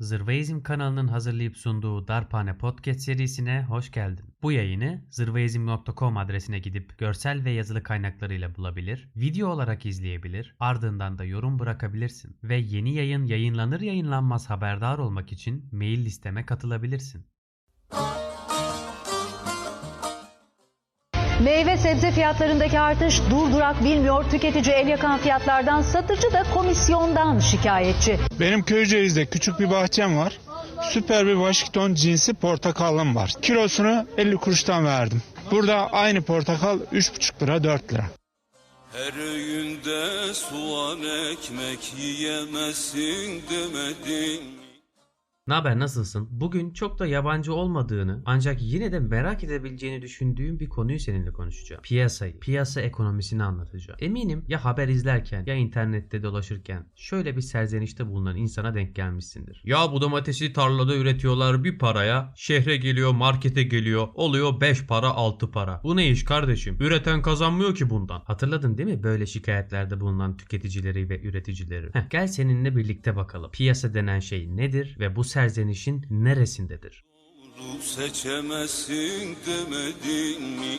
Zırvaizm kanalının hazırlayıp sunduğu Darphane Podcast serisine hoş geldin. Bu yayını zırvaizm.com adresine gidip görsel ve yazılı kaynaklarıyla bulabilir, video olarak izleyebilir, ardından da yorum bırakabilirsin. Ve yeni yayın yayınlanır yayınlanmaz haberdar olmak için mail listeme katılabilirsin. Meyve sebze fiyatlarındaki artış durdurak bilmiyor. Tüketici el yakan fiyatlardan, satıcı da komisyondan şikayetçi. Benim Köyceğiz'de küçük bir bahçem var. Süper bir Washington cinsi portakalım var. Kilosunu 50 kuruştan verdim. Burada aynı portakal 3,5 lira 4 lira. Her öğünde soğan ekmek yiyemezsin demedin haber nasılsın? Bugün çok da yabancı olmadığını ancak yine de merak edebileceğini düşündüğüm bir konuyu seninle konuşacağım. Piyasayı, piyasa ekonomisini anlatacağım. Eminim ya haber izlerken ya internette dolaşırken şöyle bir serzenişte bulunan insana denk gelmişsindir. Ya bu domatesi tarlada üretiyorlar bir paraya, şehre geliyor, markete geliyor, oluyor 5 para 6 para. Bu ne iş kardeşim? Üreten kazanmıyor ki bundan. Hatırladın değil mi böyle şikayetlerde bulunan tüketicileri ve üreticileri? Heh, gel seninle birlikte bakalım. Piyasa denen şey nedir ve bu serzenişin neresindedir? Seçemezsin demedin mi?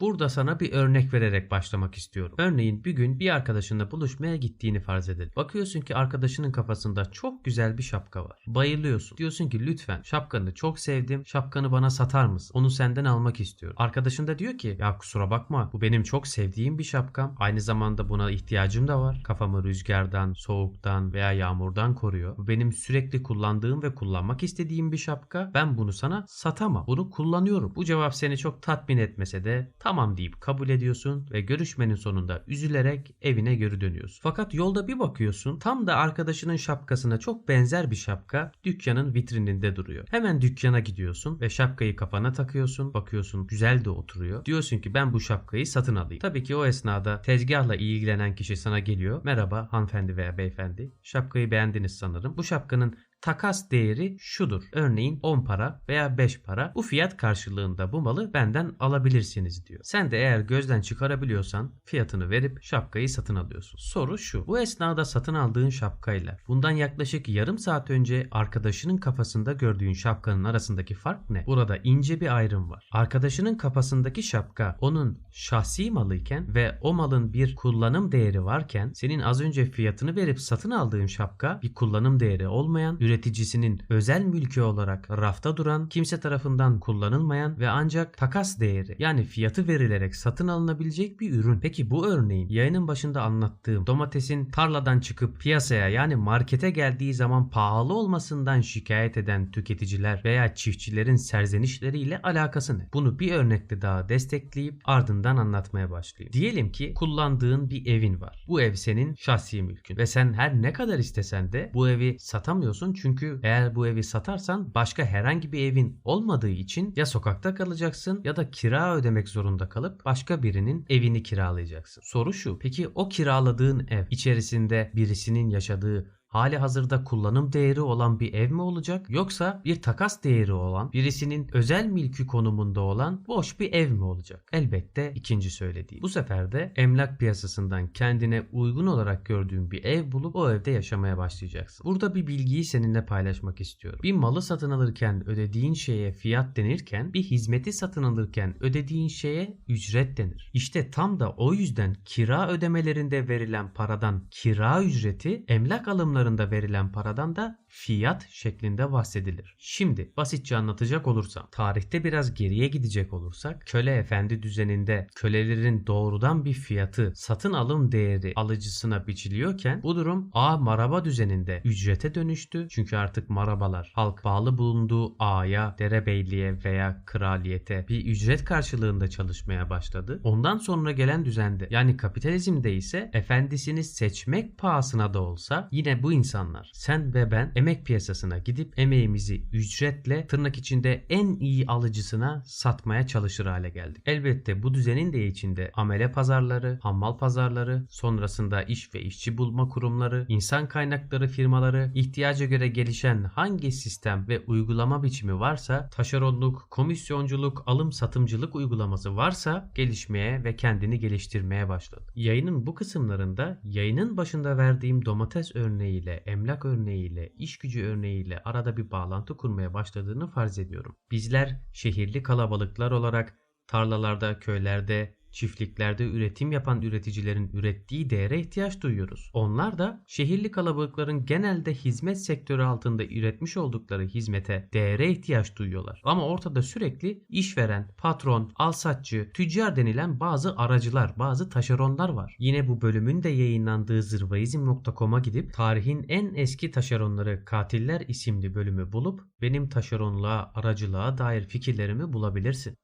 Burada sana bir örnek vererek başlamak istiyorum. Örneğin bir gün bir arkadaşınla buluşmaya gittiğini farz edelim. Bakıyorsun ki arkadaşının kafasında çok güzel bir şapka var. Bayılıyorsun. Diyorsun ki lütfen şapkanı çok sevdim. Şapkanı bana satar mısın? Onu senden almak istiyorum. Arkadaşın da diyor ki ya kusura bakma bu benim çok sevdiğim bir şapkam. Aynı zamanda buna ihtiyacım da var. Kafamı rüzgardan, soğuktan veya yağmurdan koruyor. Bu benim sürekli kullandığım ve kullanmak istediğim bir şapka. Ben bunu sana satamam. Bunu kullanıyorum. Bu cevap seni çok tatmin etmese de tamam deyip kabul ediyorsun ve görüşmenin sonunda üzülerek evine geri dönüyorsun. Fakat yolda bir bakıyorsun tam da arkadaşının şapkasına çok benzer bir şapka dükkanın vitrininde duruyor. Hemen dükkana gidiyorsun ve şapkayı kafana takıyorsun. Bakıyorsun güzel de oturuyor. Diyorsun ki ben bu şapkayı satın alayım. Tabii ki o esnada tezgahla ilgilenen kişi sana geliyor. Merhaba hanımefendi veya beyefendi. Şapkayı beğendiniz sanırım. Bu şapkanın takas değeri şudur. Örneğin 10 para veya 5 para. Bu fiyat karşılığında bu malı benden alabilirsiniz diyor. Sen de eğer gözden çıkarabiliyorsan fiyatını verip şapkayı satın alıyorsun. Soru şu. Bu esnada satın aldığın şapkayla bundan yaklaşık yarım saat önce arkadaşının kafasında gördüğün şapkanın arasındaki fark ne? Burada ince bir ayrım var. Arkadaşının kafasındaki şapka onun şahsi malıyken ve o malın bir kullanım değeri varken senin az önce fiyatını verip satın aldığın şapka bir kullanım değeri olmayan üreticisinin özel mülkü olarak rafta duran, kimse tarafından kullanılmayan ve ancak takas değeri yani fiyatı verilerek satın alınabilecek bir ürün. Peki bu örneğin yayının başında anlattığım domatesin tarladan çıkıp piyasaya yani markete geldiği zaman pahalı olmasından şikayet eden tüketiciler veya çiftçilerin serzenişleriyle alakası ne? Bunu bir örnekle daha destekleyip ardından anlatmaya başlayayım. Diyelim ki kullandığın bir evin var. Bu ev senin şahsi mülkün ve sen her ne kadar istesen de bu evi satamıyorsun çünkü eğer bu evi satarsan başka herhangi bir evin olmadığı için ya sokakta kalacaksın ya da kira ödemek zorunda kalıp başka birinin evini kiralayacaksın. Soru şu. Peki o kiraladığın ev içerisinde birisinin yaşadığı hali hazırda kullanım değeri olan bir ev mi olacak yoksa bir takas değeri olan birisinin özel mülkü konumunda olan boş bir ev mi olacak? Elbette ikinci söylediğim. Bu sefer de emlak piyasasından kendine uygun olarak gördüğün bir ev bulup o evde yaşamaya başlayacaksın. Burada bir bilgiyi seninle paylaşmak istiyorum. Bir malı satın alırken ödediğin şeye fiyat denirken bir hizmeti satın alırken ödediğin şeye ücret denir. İşte tam da o yüzden kira ödemelerinde verilen paradan kira ücreti emlak alımlarında verilen paradan da fiyat şeklinde bahsedilir. Şimdi basitçe anlatacak olursam, tarihte biraz geriye gidecek olursak, köle efendi düzeninde kölelerin doğrudan bir fiyatı satın alım değeri alıcısına biçiliyorken bu durum A maraba düzeninde ücrete dönüştü. Çünkü artık marabalar halk bağlı bulunduğu A'ya, derebeyliğe veya kraliyete bir ücret karşılığında çalışmaya başladı. Ondan sonra gelen düzende yani kapitalizmde ise efendisini seçmek pahasına da olsa yine bu insanlar sen ve ben emek piyasasına gidip emeğimizi ücretle tırnak içinde en iyi alıcısına satmaya çalışır hale geldik. Elbette bu düzenin de içinde amele pazarları, hammal pazarları, sonrasında iş ve işçi bulma kurumları, insan kaynakları firmaları, ihtiyaca göre gelişen hangi sistem ve uygulama biçimi varsa, taşeronluk, komisyonculuk, alım satımcılık uygulaması varsa gelişmeye ve kendini geliştirmeye başladı. Yayının bu kısımlarında yayının başında verdiğim domates örneği örneğiyle, emlak örneğiyle, iş gücü örneğiyle arada bir bağlantı kurmaya başladığını farz ediyorum. Bizler şehirli kalabalıklar olarak tarlalarda, köylerde, çiftliklerde üretim yapan üreticilerin ürettiği değere ihtiyaç duyuyoruz. Onlar da şehirli kalabalıkların genelde hizmet sektörü altında üretmiş oldukları hizmete, değere ihtiyaç duyuyorlar. Ama ortada sürekli işveren, patron, alsatçı, tüccar denilen bazı aracılar, bazı taşeronlar var. Yine bu bölümün de yayınlandığı zırvaizm.com'a gidip tarihin en eski taşeronları Katiller isimli bölümü bulup benim taşeronluğa, aracılığa dair fikirlerimi bulabilirsin.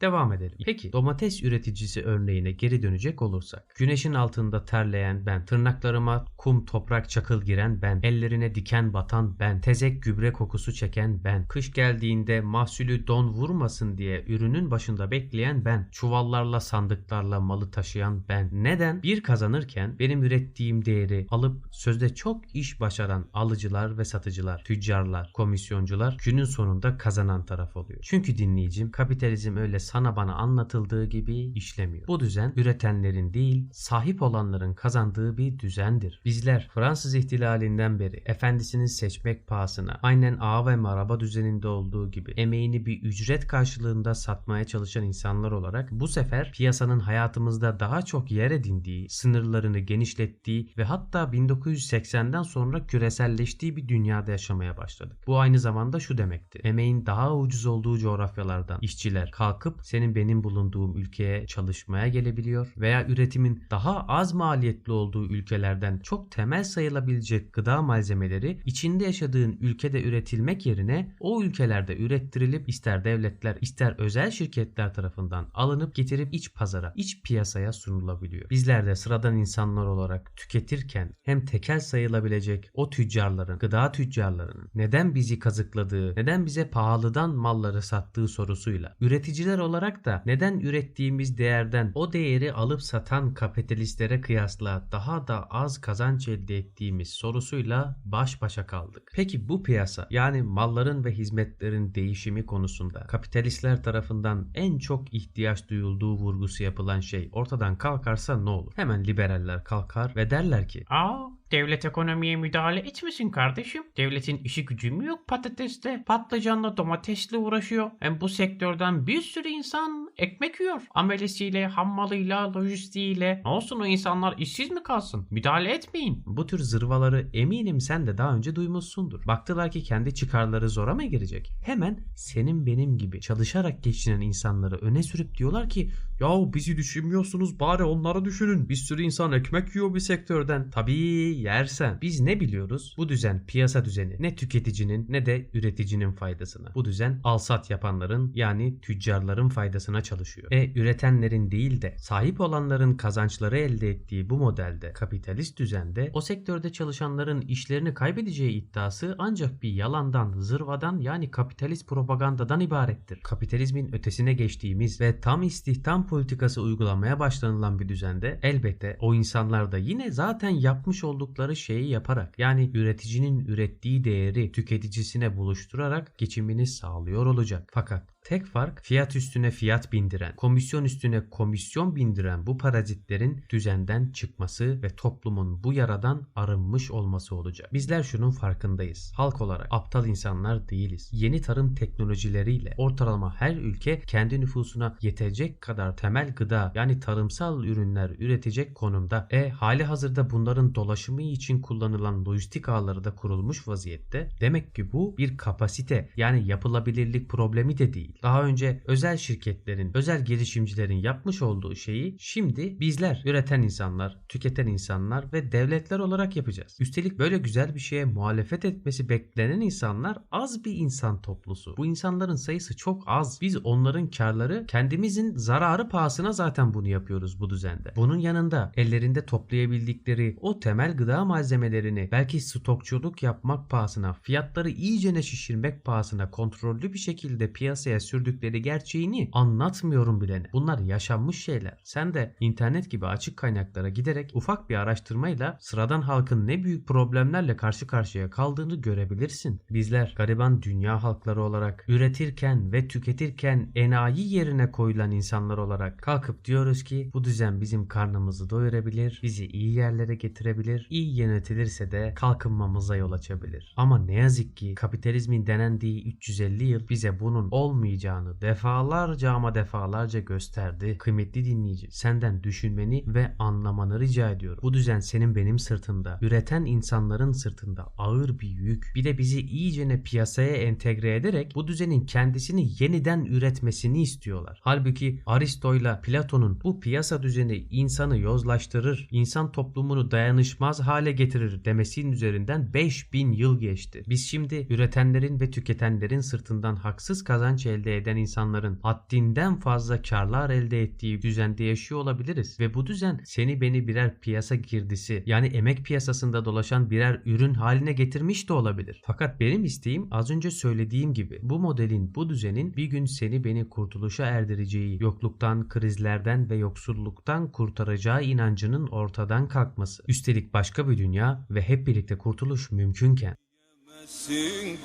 Devam edelim. Peki domates üreticisi örneğine geri dönecek olursak. Güneşin altında terleyen ben, tırnaklarıma kum, toprak, çakıl giren ben, ellerine diken batan ben, tezek gübre kokusu çeken ben, kış geldiğinde mahsulü don vurmasın diye ürünün başında bekleyen ben, çuvallarla sandıklarla malı taşıyan ben. Neden? Bir kazanırken benim ürettiğim değeri alıp sözde çok iş başaran alıcılar ve satıcılar, tüccarlar, komisyoncular günün sonunda kazanan taraf oluyor. Çünkü dinleyicim kapitalizm öyle sana bana anlatıldığı gibi işlemiyor. Bu düzen üretenlerin değil, sahip olanların kazandığı bir düzendir. Bizler Fransız ihtilalinden beri efendisini seçmek pahasına aynen ağa ve maraba düzeninde olduğu gibi emeğini bir ücret karşılığında satmaya çalışan insanlar olarak bu sefer piyasanın hayatımızda daha çok yer edindiği, sınırlarını genişlettiği ve hatta 1980'den sonra küreselleştiği bir dünyada yaşamaya başladık. Bu aynı zamanda şu demekti. Emeğin daha ucuz olduğu coğrafyalardan işçiler kalkıp senin benim bulunduğum ülkeye çalışmaya gelebiliyor veya üretimin daha az maliyetli olduğu ülkelerden çok temel sayılabilecek gıda malzemeleri içinde yaşadığın ülkede üretilmek yerine o ülkelerde ürettirilip ister devletler ister özel şirketler tarafından alınıp getirip iç pazara, iç piyasaya sunulabiliyor. Bizler de sıradan insanlar olarak tüketirken hem tekel sayılabilecek o tüccarların, gıda tüccarlarının neden bizi kazıkladığı, neden bize pahalıdan malları sattığı sorusuyla üreticiler olarak da neden ürettiğimiz değerden o değeri alıp satan kapitalistlere kıyasla daha da az kazanç elde ettiğimiz sorusuyla baş başa kaldık. Peki bu piyasa yani malların ve hizmetlerin değişimi konusunda kapitalistler tarafından en çok ihtiyaç duyulduğu vurgusu yapılan şey ortadan kalkarsa ne olur? Hemen liberaller kalkar ve derler ki Aa, devlet ekonomiye müdahale etmesin kardeşim. Devletin işi gücü mü yok patateste? Patlıcanla domatesle uğraşıyor. Hem bu sektörden bir sürü insan ekmek yiyor. Amelesiyle, hammalıyla, lojistiğiyle. Ne olsun o insanlar işsiz mi kalsın? Müdahale etmeyin. Bu tür zırvaları eminim sen de daha önce duymuşsundur. Baktılar ki kendi çıkarları zora mı girecek? Hemen senin benim gibi çalışarak geçinen insanları öne sürüp diyorlar ki Yahu bizi düşünmüyorsunuz bari onları düşünün. Bir sürü insan ekmek yiyor bir sektörden. Tabii yersen. Biz ne biliyoruz? Bu düzen piyasa düzeni ne tüketicinin ne de üreticinin faydasına. Bu düzen alsat yapanların yani tüccarların faydasına çalışıyor. E üretenlerin değil de sahip olanların kazançları elde ettiği bu modelde kapitalist düzende o sektörde çalışanların işlerini kaybedeceği iddiası ancak bir yalandan, zırvadan yani kapitalist propagandadan ibarettir. Kapitalizmin ötesine geçtiğimiz ve tam istihdam politikası uygulamaya başlanılan bir düzende elbette o insanlar da yine zaten yapmış oldukları şeyi yaparak yani üreticinin ürettiği değeri tüketicisine buluşturarak geçimini sağlıyor olacak. Fakat Tek fark fiyat üstüne fiyat bindiren, komisyon üstüne komisyon bindiren bu parazitlerin düzenden çıkması ve toplumun bu yaradan arınmış olması olacak. Bizler şunun farkındayız. Halk olarak aptal insanlar değiliz. Yeni tarım teknolojileriyle ortalama her ülke kendi nüfusuna yetecek kadar temel gıda yani tarımsal ürünler üretecek konumda. E hali hazırda bunların dolaşımı için kullanılan lojistik ağları da kurulmuş vaziyette. Demek ki bu bir kapasite yani yapılabilirlik problemi de değil. Daha önce özel şirketlerin, özel girişimcilerin yapmış olduğu şeyi şimdi bizler, üreten insanlar, tüketen insanlar ve devletler olarak yapacağız. Üstelik böyle güzel bir şeye muhalefet etmesi beklenen insanlar az bir insan toplusu. Bu insanların sayısı çok az. Biz onların karları kendimizin zararı pahasına zaten bunu yapıyoruz bu düzende. Bunun yanında ellerinde toplayabildikleri o temel gıda malzemelerini belki stokçuluk yapmak pahasına, fiyatları iyicene şişirmek pahasına kontrollü bir şekilde piyasaya sürdükleri gerçeğini anlatmıyorum bilene. Bunlar yaşanmış şeyler. Sen de internet gibi açık kaynaklara giderek ufak bir araştırmayla sıradan halkın ne büyük problemlerle karşı karşıya kaldığını görebilirsin. Bizler gariban dünya halkları olarak üretirken ve tüketirken enayi yerine koyulan insanlar olarak kalkıp diyoruz ki bu düzen bizim karnımızı doyurabilir, bizi iyi yerlere getirebilir, iyi yönetilirse de kalkınmamıza yol açabilir. Ama ne yazık ki kapitalizmin denendiği 350 yıl bize bunun olmayacağını defalarca ama defalarca gösterdi. Kıymetli dinleyici, senden düşünmeni ve anlamanı rica ediyorum. Bu düzen senin benim sırtında, üreten insanların sırtında ağır bir yük. Bir de bizi iyicene piyasaya entegre ederek bu düzenin kendisini yeniden üretmesini istiyorlar. Halbuki Aristo'yla Platon'un bu piyasa düzeni insanı yozlaştırır, insan toplumunu dayanışmaz hale getirir demesinin üzerinden 5000 yıl geçti. Biz şimdi üretenlerin ve tüketenlerin sırtından haksız kazanç elde eden insanların haddinden fazla karlar elde ettiği düzende yaşıyor olabiliriz ve bu düzen seni beni birer piyasa girdisi yani emek piyasasında dolaşan birer ürün haline getirmiş de olabilir. Fakat benim isteğim az önce söylediğim gibi bu modelin bu düzenin bir gün seni beni kurtuluşa erdireceği, yokluktan, krizlerden ve yoksulluktan kurtaracağı inancının ortadan kalkması. Üstelik başka bir dünya ve hep birlikte kurtuluş mümkünken.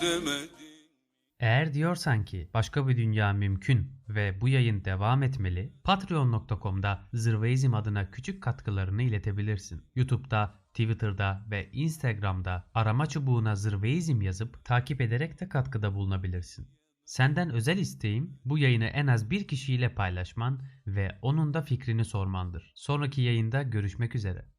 Demedim Eğer diyorsan ki başka bir dünya mümkün ve bu yayın devam etmeli, patreon.com'da Zırveizm adına küçük katkılarını iletebilirsin. YouTube'da, Twitter'da ve Instagram'da arama çubuğuna Zırveizm yazıp takip ederek de katkıda bulunabilirsin. Senden özel isteğim bu yayını en az bir kişiyle paylaşman ve onun da fikrini sormandır. Sonraki yayında görüşmek üzere.